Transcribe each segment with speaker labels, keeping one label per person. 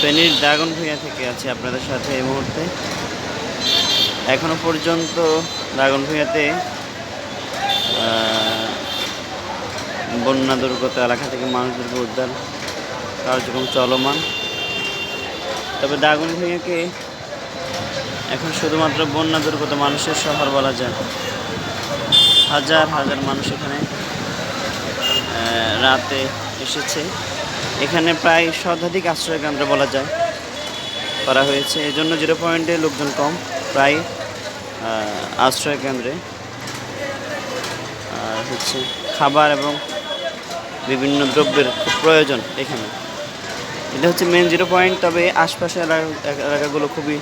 Speaker 1: ফেনীর ড্রাগন ভূঁইয়া থেকে আছি আপনাদের সাথে এই মুহূর্তে। এখনও পর্যন্ত ড্রাগন ভূঁইয়াতে বন্যা দুর্গত এলাকা থেকে মানুষদেরকে উদ্ধার কার্যক্রম চলমান। তবে ড্রাগন ভূঁইয়াকে এখন শুধুমাত্র বন্যা দুর্গত মানুষের শহর বলা যায়। হাজার হাজার মানুষ এখানে রাতে এসেছে। এখানে প্রায় শতাধিক আশ্রয় কেন্দ্র বলা যায় করা হয়েছে। এজন্য জিরো পয়েন্টে লোকজন কম প্রায় আহ, আশ্রয় কেন্দ্রে। আর হচ্ছে খাবার এবং বিভিন্ন দ্রব্যের খুব প্রয়োজন এখানে। এটা হচ্ছে মেন জিরো পয়েন্ট তবে আশপাশের এলাকা- এলাকাগুলো খুবই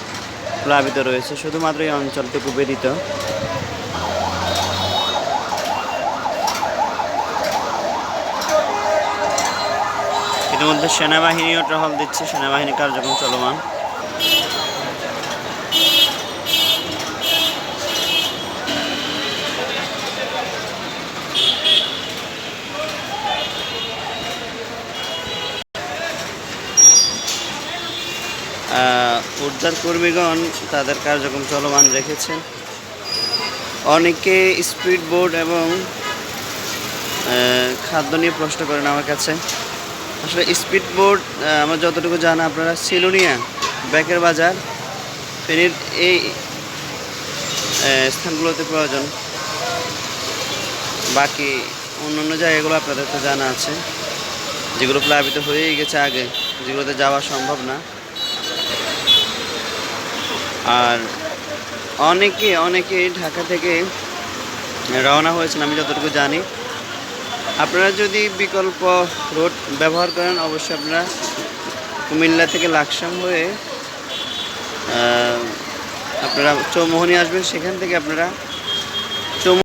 Speaker 1: প্লাবিত রয়েছে। শুধুমাত্র এই অঞ্চলটুকু বেদিত ইতিমধ্যে সেনাবাহিনীও টহল দিচ্ছে, সেনাবাহিনী কার্যক্রম চলমান। উদ্ধার কর্মীগণ তাদের কার্যক্রম চলমান রেখেছেন। অনেকে স্পিড বোর্ড এবং খাদ্য নিয়ে প্রশ্ন করেন আমার কাছে। আসলে স্পিড বোর্ড আমার যতটুকু জানা আপনারা সিলোনিয়া, ব্যাকের বাজার, ফেনীর এই স্থানগুলোতে প্রয়োজন। বাকি অন্য অন্য জায়গাগুলো আপনাদের তো জানা আছে, যেগুলো প্লাবিত হয়েই গেছে আগে, যেগুলোতে যাওয়া সম্ভব না। আর অনেকে অনেকে ঢাকা থেকে রওনা হয়েছেন, আমি যতটুকু জানি। আপনারা যদি বিকল্প রোড ব্যবহার করেন, অবশ্যই আপনারা কুমিল্লা থেকে লাকসাম হয়ে আপনারা চৌমোহনী আসবেন। সেখান থেকে আপনারা